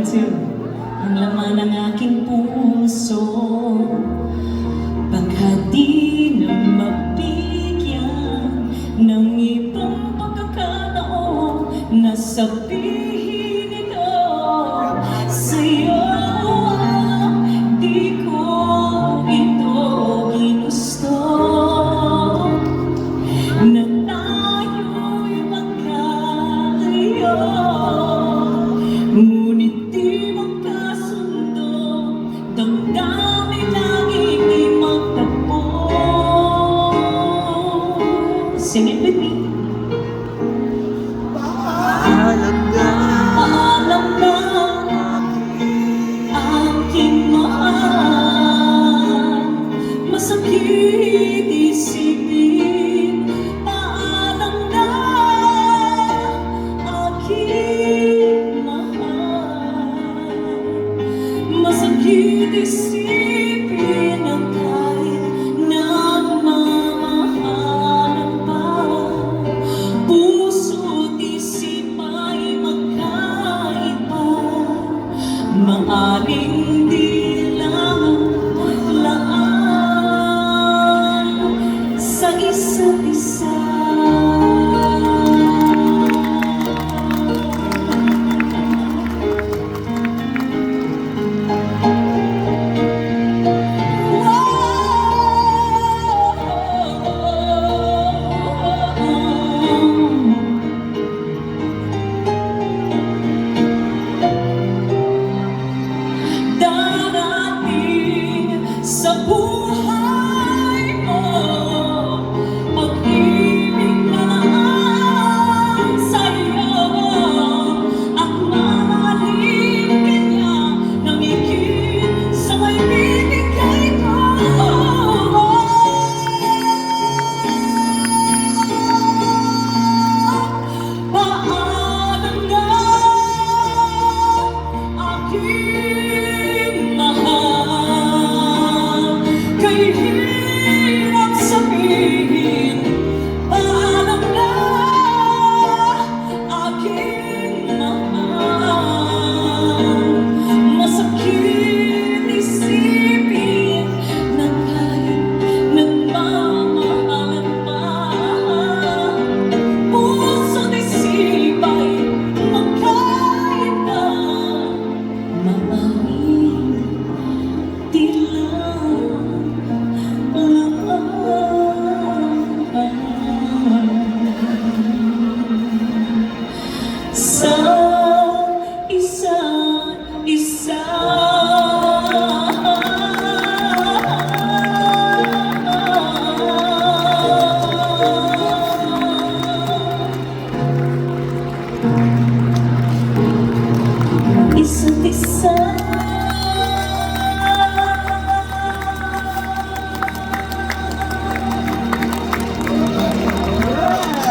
gratitude ang laman ng aking puso. Pagkat di na mapigyan ng ibang pagkakataon na sabihin sing it with sun.